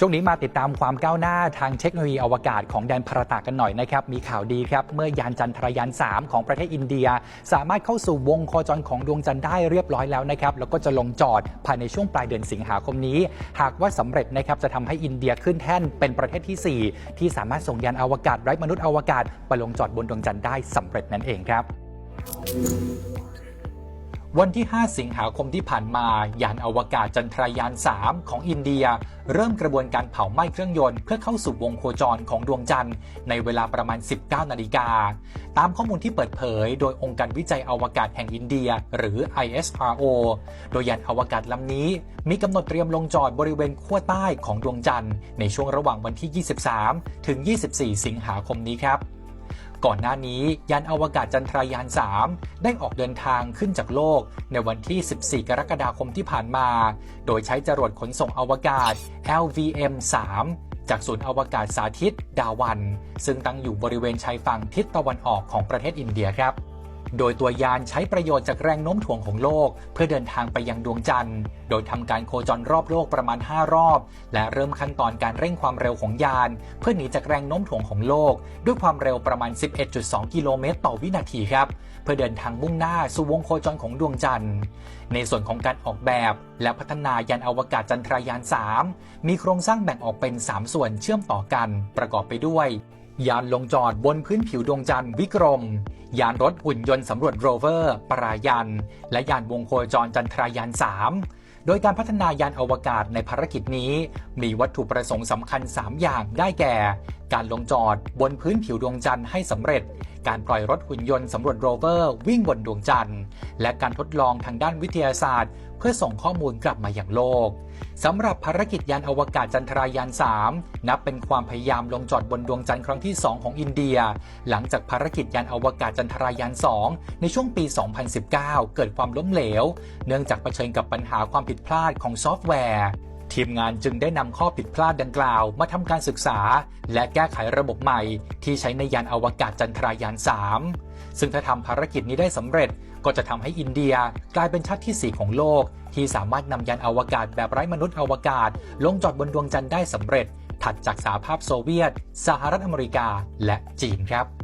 ช่วงนี้มาติดตามความก้าวหน้าทางเทคโนโลยีอวกาศของแดนพรตากันหน่อยนะครับ มีข่าวดีครับ เมื่อยานจันทรายาน 3 ของประเทศอินเดีย สามารถเข้าสู่วงโคจรของดวงจันทร์ได้เรียบร้อยแล้วนะครับ แล้วก็จะลงจอดภายในช่วงปลายเดือนสิงหาคมนี้ หากว่าสำเร็จนะครับจะทำให้อินเดียขึ้นแท่นเป็นประเทศที่ 4 ที่สามารถส่งยานอวกาศไร้มนุษย์อวกาศไปลงจอดบนดวงจันทร์ได้สำเร็จนั่นเองครับ วันที่ 5 สิงหาคมที่ผ่านมา ยานอวกาศจันทรายาน 3 ของอินเดีย เริ่มกระบวนการเผาไหม้เครื่องยนต์เพื่อเข้าสู่วงโคจรของดวงจันทร์ในเวลาประมาณ 19 นาฬิกา ตามข้อมูลที่เปิดเผย โดยองค์การวิจัยอวกาศแห่งอินเดีย หรือ ISRO โดยยานอวกาศลำนี้ มีกำหนดเตรียมลงจอดบริเวณขั้วใต้ของดวงจันทร์ในช่วงระหว่างวันที่ 23 ถึง 24 สิงหาคมนี้ครับ ก่อนหน้านี้ยานอวกาศจันทรายาน 3 ได้ออกเดินทางขึ้นจากโลก ในวันที่ 14 กรกฎาคมที่ผ่านมา โดยใช้จรวดขนส่งอวกาศ LVM 3จากศูนย์อวกาศสาธิต ดาวัน ซึ่งตั้งอยู่บริเวณชายฝั่งทิศตะวันออกของประเทศอินเดียครับ โดยตัวยานใช้ประโยชน์จากแรงโน้มถ่วงของโลก เพื่อเดินทางไปยังดวงจันทร์ โดยทำการโคจรรอบโลกประมาณ 5 รอบ และเริ่มขั้นตอนการเร่งความเร็วของยาน เพื่อหนีจากแรงโน้มถ่วงของโลก ด้วยความเร็วประมาณ 11.2 กิโลเมตรต่อวินาทีครับ เพื่อเดินทางมุ่งหน้าสู่วงโคจรของดวงจันทร์ ในส่วนของการออกแบบ และพัฒนายานอวกาศจันทรายาน 3 มีโครงสร้างแบ่งออกเป็น 3 ส่วนเชื่อมต่อกัน ประกอบไปด้วย ยานลงจอดบนพื้นผิวดวงจันทร์วิกรม ยานรถหุ่นยนต์สำรวจโรเวอร์ ปรายัน และยานวงโคจรจันทรายาน 3 โดยการพัฒนายานอวกาศในภารกิจนี้ มีวัตถุประสงค์สำคัญ 3 อย่างได้แก่การลงจอดบนพื้นผิวดวงจันทร์ให้สำเร็จ การปล่อยรถหุ่นยนต์สำรวจโรเวอร์วิ่งบนดวงจันทร์ และการทดลองทางด้านวิทยาศาสตร์ เพื่อส่งข้อมูลกลับมาอย่างโลกสำหรับภารกิจยานอวกาศจันทรายาน 3 นับเป็นความพยายามลงจอดบนดวงจันทร์ครั้งที่ 2 ของอินเดีย หลังจากภารกิจยานอวกาศจันทรายาน 2 ในช่วงปี 2019 เกิดความล้มเหลว เนื่องจากเผชิญกับปัญหาความผิดพลาดของซอฟต์แวร์ ทีมงานจึงได้นำข้อผิดพลาดดังกล่าวมาทำการศึกษา และแก้ไขระบบใหม่ ที่ใช้ในยานอวกาศจันทรายาน 3 ซึ่งถ้าทำภารกิจนี้ได้สำเร็จ ก็จะทำให้อินเดียกลายเป็นชาติที่ 4 ของโลก ที่สามารถนำยานอวกาศแบบไร้มนุษย์อวกาศ ลงจอดบนดวงจันทร์ได้สำเร็จ ถัดจากสหภาพโซเวียต สหรัฐอเมริกา และจีนครับ